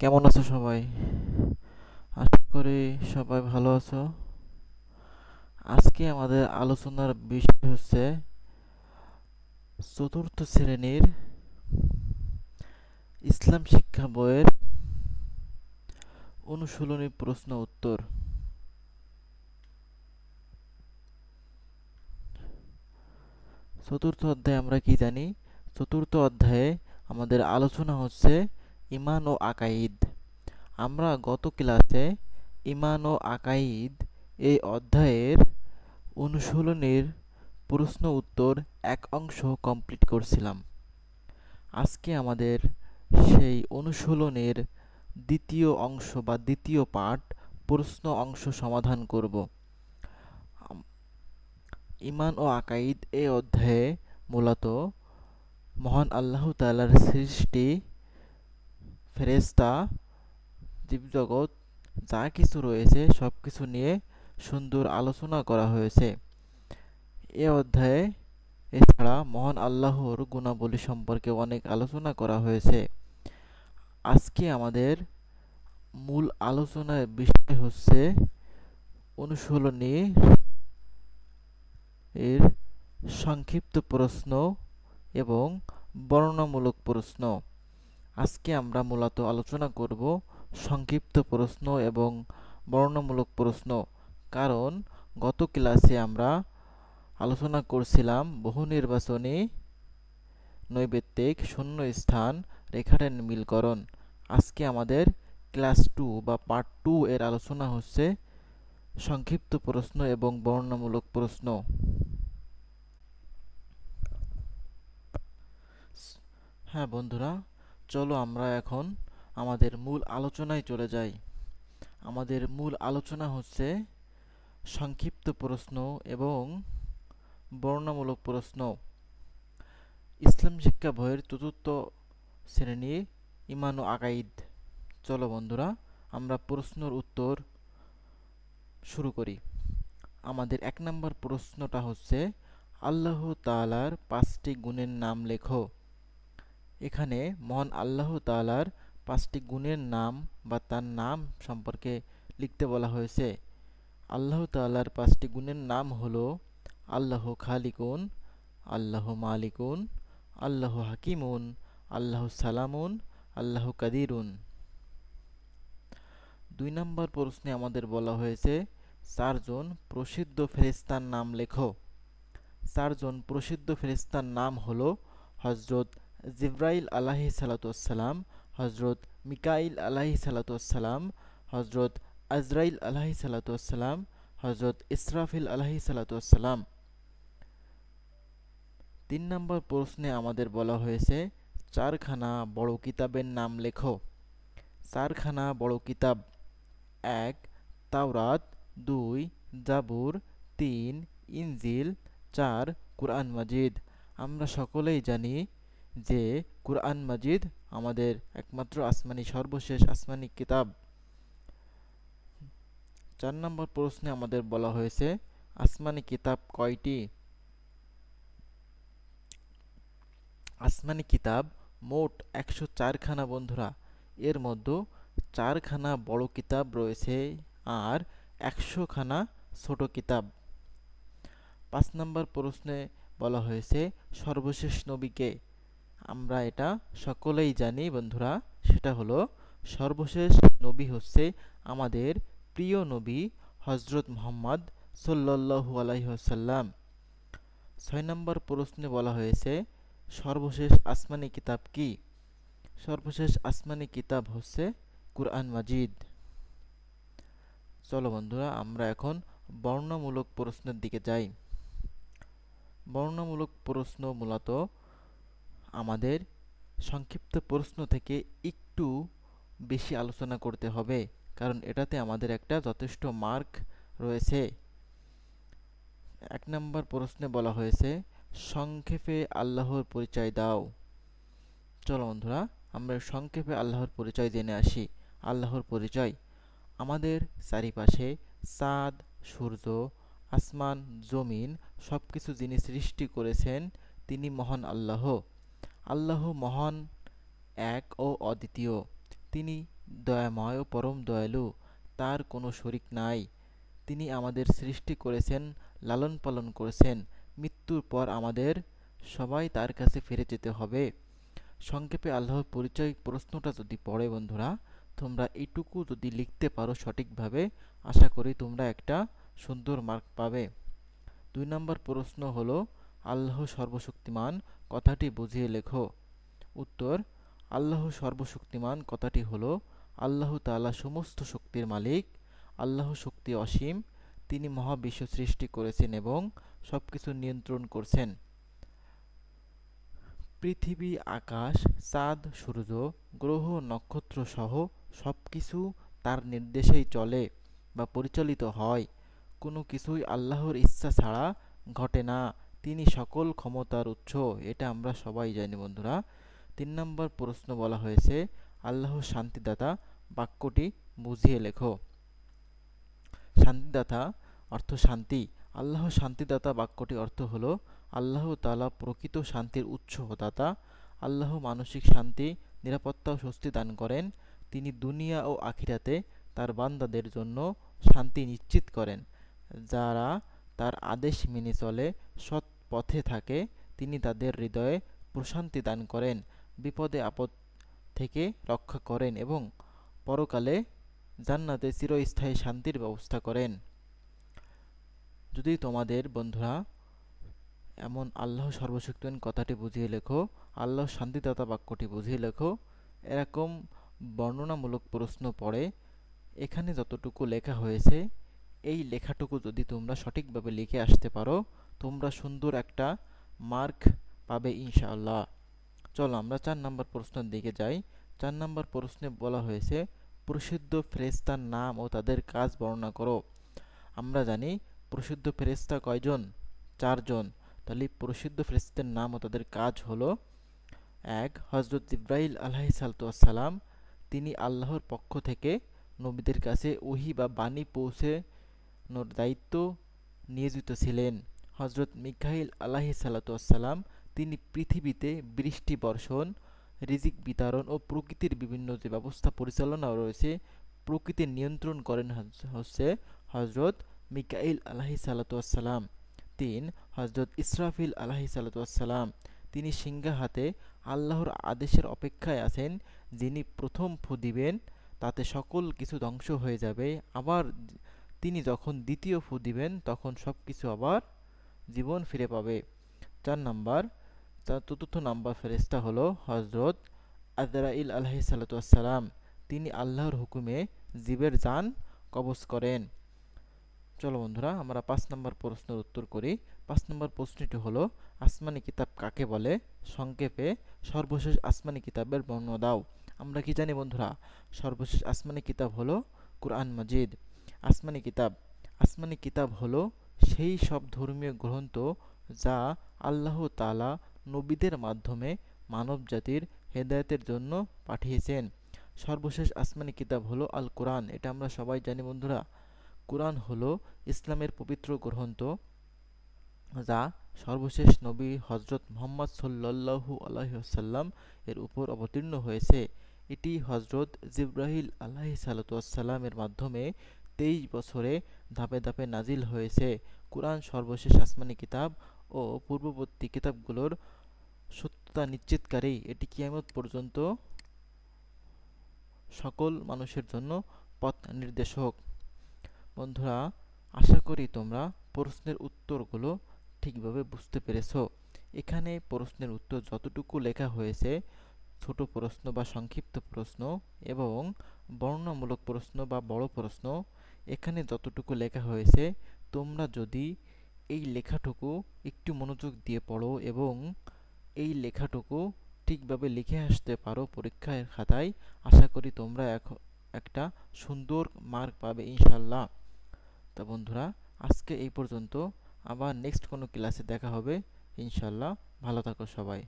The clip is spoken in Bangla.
কেমন আছো সবাই? আশা করি সবাই ভালো আছো। আজকে আমাদের আলোচনার বিষয় হচ্ছে চতুর্থ শ্রেণির ইসলাম শিক্ষা বইয়ের অনুশীলনী প্রশ্ন উত্তর। চতুর্থ অধ্যায়ে আমরা কি জানি? চতুর্থ অধ্যায়ে আমাদের আলোচনা হচ্ছে ইমান ও আকাইদ আমরা গত ক্লাসে ইমান ও আকাইদ এই অধ্যায়ের অনুশীলনের প্রশ্ন উত্তর এক অংশ কমপ্লিট করছিলাম। আজকে আমাদের সেই অনুশীলনের দ্বিতীয় অংশ বা দ্বিতীয় পার্ট প্রশ্ন অংশ সমাধান করব। ইমান ও আকাইদ এই অধ্যায়ে মূলত মহান আল্লাহ তালার সৃষ্টি ফেরেস্তা জীবজগৎ যা কিছু রয়েছে সব কিছু নিয়ে সুন্দর আলোচনা করা হয়েছে। এ অধ্যায়ে এছাড়া মহান আল্লাহর গুণাবলী সম্পর্কে অনেক আলোচনা করা হয়েছে। আজকে আমাদের মূল আলোচনার বিষয় হচ্ছে অনুশীলনী এর সংক্ষিপ্ত প্রশ্ন এবং বর্ণনামূলক প্রশ্ন। আজকে আমরা মূলত আলোচনা করব সংক্ষিপ্ত প্রশ্ন এবং বর্ণনামূলক প্রশ্ন। কারণ গত ক্লাসে আমরা আলোচনা করছিলাম বহু নির্বাচনী নৈবেত্তিক শূন্য স্থান রেখারেন মিলকরণ আজকে আমাদের ক্লাস টু বা পার্ট টু এর আলোচনা হচ্ছে সংক্ষিপ্ত প্রশ্ন এবং বর্ণনামূলক প্রশ্ন। হ্যাঁ বন্ধুরা চলো আমরা এখন আমাদের মূল আলোচনায় চলে যাই। আমাদের মূল আলোচনা হচ্ছে সংক্ষিপ্ত প্রশ্ন এবং বর্ণনামূলক প্রশ্ন। ইসলাম শিক্ষা বইয়ের চতুর্থ শ্রেণি ইমান ও আকাইদ চলো বন্ধুরা, আমরা প্রশ্নর উত্তর শুরু করি। আমাদের এক নম্বর প্রশ্নটা হচ্ছে, আল্লাহ তালার পাঁচটি গুণের নাম লেখো। এখানে মহান আল্লাহ তালার পাঁচটি গুণের নাম বা তার নাম সম্পর্কে লিখতে বলা হয়েছে। আল্লাহ তালার পাঁচটি গুণের নাম হলো আল্লাহ খালিকুন, আল্লাহ মালিকুন, আল্লাহ হাকিমুন, আল্লাহ সালামুন, আল্লাহ কাদিরুন। দুই নম্বর প্রশ্নে আমাদের বলা হয়েছে, চারজন প্রসিদ্ধ ফেরিস্তার নাম লেখো। চারজন প্রসিদ্ধ ফেরিস্তার নাম হলো হজরত জিব্রাইল আলাহি সালাতাম হজরত মিকাইল আলাহি সালাতাম হজরত আজরাইল আলাহি সালাতাম হজরত ইসরাফিল আলাহি সালাতাম তিন নম্বর প্রশ্নে আমাদের বলা হয়েছে, চারখানা বড় কিতাবের নাম লেখো। চারখানা বড় কিতাব। এক, তাওরাত। দুই, জাবুর। তিন, ইনজিল। চার, কুরআন মাজিদ। আমরা সকলেই জানি যে কুরআন মাজিদ আমাদের একমাত্র আসমানি, সর্বশেষ আসমানি কিতাব। চার নম্বর প্রশ্নে আমাদের বলা হয়েছে, আসমানি কিতাব কয়টি? আসমানি কিতাব মোট একশো চারখানা বন্ধুরা, এর মধ্যে চারখানা বড় কিতাব রয়েছে আর একশোখানা ছোট কিতাব। পাঁচ নম্বর প্রশ্নে বলা হয়েছে, সর্বশেষ নবীকে। আমরা এটা সকলেই জানি বন্ধুরা, সেটা হলো সর্বশেষ নবী হচ্ছে আমাদের প্রিয় নবী হজরত মোহাম্মদ সাল্লাহু আলাইসাল্লাম ছয় নম্বর প্রশ্নে বলা হয়েছে, সর্বশেষ আসমানি কিতাব কি? সর্বশেষ আসমানি কিতাব হচ্ছে কুরআন মাজিদ। চলো বন্ধুরা, আমরা এখন বর্ণমূলক প্রশ্নের দিকে যাই। বর্ণমূলক প্রশ্ন মূলত আমাদের সংক্ষিপ্ত প্রশ্ন থেকে একটু বেশি আলোচনা করতে হবে, কারণ এটাতে আমাদের একটা যথেষ্ট মার্ক রয়েছে। এক নম্বর প্রশ্নে বলা হয়েছে, সংক্ষেপে আল্লাহর পরিচয় দাও। চলো বন্ধুরা, আমরা সংক্ষেপে আল্লাহর পরিচয় জেনে আসি। আল্লাহর পরিচয়, আমাদের চারিপাশে চাঁদ, সূর্য, আসমান, জমিন সব কিছু যিনি সৃষ্টি করেছেন, তিনি মহান আল্লাহ। আল্লাহ মহান এক ও অদ্বিতীয়। তিনি দয়াময় ও পরম দয়ালু, তার কোনো শরিক নাই। তিনি আমাদের সৃষ্টি করেছেন, লালন পালন করেছেন। মৃত্যুর পর আমাদের সবাই তার কাছে ফিরে যেতে হবে। সংক্ষেপে আল্লাহর পরিচয় প্রশ্নটা যদি পড়ে বন্ধুরা, তোমরা এটুকু যদি লিখতে পারো সঠিকভাবে, আশা করি তোমরা একটা সুন্দর মার্ক পাবে। দুই নম্বর প্রশ্ন হলো, আল্লাহ সর্বশক্তিমান কথাটি বুঝিয়ে লেখো। উত্তর, আল্লাহ সর্বশক্তিমান। কথাটি হলো, আল্লাহ তালা সমস্ত শক্তির মালিক। আল্লাহ শক্তি অসীম। তিনি মহাবিশ্ব সৃষ্টি করেছেন এবং সব কিছু নিয়ন্ত্রণ করছেন। পৃথিবী, আকাশ, চাঁদ, সূর্য, গ্রহ, নক্ষত্র সহ সব কিছু তার নির্দেশেই চলে বা পরিচালিত হয়। কোনো কিছুই আল্লাহর ইচ্ছা ছাড়া ঘটে না। তিনি সকল ক্ষমতার উৎস, এটা আমরা সবাই জানি বন্ধুরা। তিন নম্বর প্রশ্ন বলা হয়েছে, আল্লাহ শান্তিদাতা, বাক্যটি বুঝিয়ে লেখো। শান্তিদাতা অর্থ শান্তি। আল্লাহ শান্তিদাতা বাক্যটি অর্থ হলো, আল্লাহ তালা প্রকৃত শান্তির উৎস দাতা আল্লাহ মানসিক শান্তি, নিরাপত্তা ও স্বস্তি দান করেন। তিনি দুনিয়া ও আখিরাতে তার বান্দাদের জন্য শান্তি নিশ্চিত করেন। যারা তার আদেশ মেনে চলে, সৎ পথে থাকে, তিনি তাদের হৃদয়ে প্রশান্তি দান করেন, বিপদে আপদ থেকে রক্ষা করেন এবং পরকালে জান্নাতে চিরস্থায়ী শান্তির ব্যবস্থা করেন। যদি তোমাদের বন্ধুরা এমন আল্লাহ সর্বশক্তিমান কথাটি বুঝিয়ে লেখো, আল্লাহ শান্তিদাতা বাক্যটি বুঝিয়ে লেখো, এরকম বর্ণনামূলক প্রশ্ন পড়ে, এখানে যতটুকু লেখা হয়েছে, এই লেখাটুকু যদি তোমরা সঠিকভাবে লিখে আসতে পারো তোমরা সুন্দর একটা মার্ক পাবে ইনশাআল্লাহ। চলো আমরা চার নম্বর প্রশ্নের দিকে যাই। চার নম্বর প্রশ্নে বলা হয়েছে, প্রসিদ্ধ ফেরেস্তার নাম ও তাদের কাজ বর্ণনা করো। আমরা জানি প্রসিদ্ধ ফেরেস্তা কয়জন? চারজন। তাহলে প্রসিদ্ধ ফেরেস্তার নাম ও তাদের কাজ হলো, এক হজরত ইব্রাহিল আলাহি সালাম, তিনি আল্লাহর পক্ষ থেকে নবীদের কাছে ওহি বা বাণী পৌঁছানোর দায়িত্ব নিয়োজিত ছিলেন। হজরত মিকাইল আলাহি সালাতাম তিনি পৃথিবীতে বৃষ্টি বর্ষণ, রিজিক বিতরণ ও প্রকৃতির বিভিন্ন যে ব্যবস্থা পরিচালনা রয়েছে প্রকৃতির নিয়ন্ত্রণ করেন হচ্ছে হজরত মিকাইল আলাহি সালাতাম তিন হজরত ইসরাফিল আলাহি সালাতাম তিনি সিংহা হাতে আল্লাহর আদেশের অপেক্ষায় আছেন, যিনি প্রথম ফু দিবেন, তাতে সকল কিছু ধ্বংস হয়ে যাবে। আবার তিনি যখন দ্বিতীয় ফু দিবেন, তখন সব কিছু আবার জীবন ফিরে পাবে। চার নাম্বার, তার চতুর্থ নাম্বার ফেরেস্তা হলো হজরত আজরাইল আলহি সালাতাম তিনি আল্লাহর হুকুমে জীবের যান কবজ করেন। চলো বন্ধুরা, আমরা পাঁচ নম্বর প্রশ্নের উত্তর করি। পাঁচ নম্বর প্রশ্নটি হলো, আসমানি কিতাব কাকে বলে? সংক্ষেপে, সর্বশেষ আসমানি কিতাবের বর্ণনা দাও। আমরা কি জানি বন্ধুরা? সর্বশেষ আসমানি কিতাব হলো কোরআন মজিদ। আসমানি কিতাব আসমানি কিতাব হলো সেই সব ধর্মীয় গ্রন্থ যা আল্লাহ তালা নবীদের মাধ্যমে মানব জাতির হেদায়তের জন্য পাঠিয়েছেন। সর্বশেষ আসমানি কিতাব হলো আল কোরআন এটা আমরা সবাই জানি বন্ধুরা। কোরআন হলো ইসলামের পবিত্র গ্রন্থ যা সর্বশেষ নবী হজরত মোহাম্মদ সাল্লাহু আলহিহাসাল্লাম এর উপর অবতীর্ণ হয়েছে। এটি হজরত জিব্রাহিল আলাহি সালাতামের মাধ্যমে তেইশ বছরে ধাপে ধাপে নাজিল হয়েছে কোরআন সর্বশেষ আসমানি কিতাব ও পূর্ববর্তী কিতাবগুলোর সত্যতা নিশ্চিতকারী। এটি কিয়ামত পর্যন্ত সকল মানুষের জন্য পথ নির্দেশক। বন্ধুরা, আশা করি তোমরা প্রশ্নের উত্তরগুলো ঠিকভাবে বুঝতে পেরেছ। এখানে প্রশ্নের উত্তর যতটুকু লেখা হয়েছে, ছোট প্রশ্ন বা সংক্ষিপ্ত প্রশ্ন এবং বর্ণনামূলক প্রশ্ন বা বড় প্রশ্ন এখানে যতটুকু লেখা হয়েছে, তোমরা যদি এই লেখাটুকু একটু মনোযোগ দিয়ে পড়ো এবং এই লেখাটুকু ঠিকভাবে লিখে আসতে পারো পরীক্ষার খাতায়, আশা করি তোমরা এখন একটা সুন্দর মার্ক পাবে ইনশাল্লাহ তা বন্ধুরা, আজকে এই পর্যন্ত। আবার নেক্সট কোনো ক্লাসে দেখা হবে। ইনশাল্লাহ ভালো থাকো সবাই।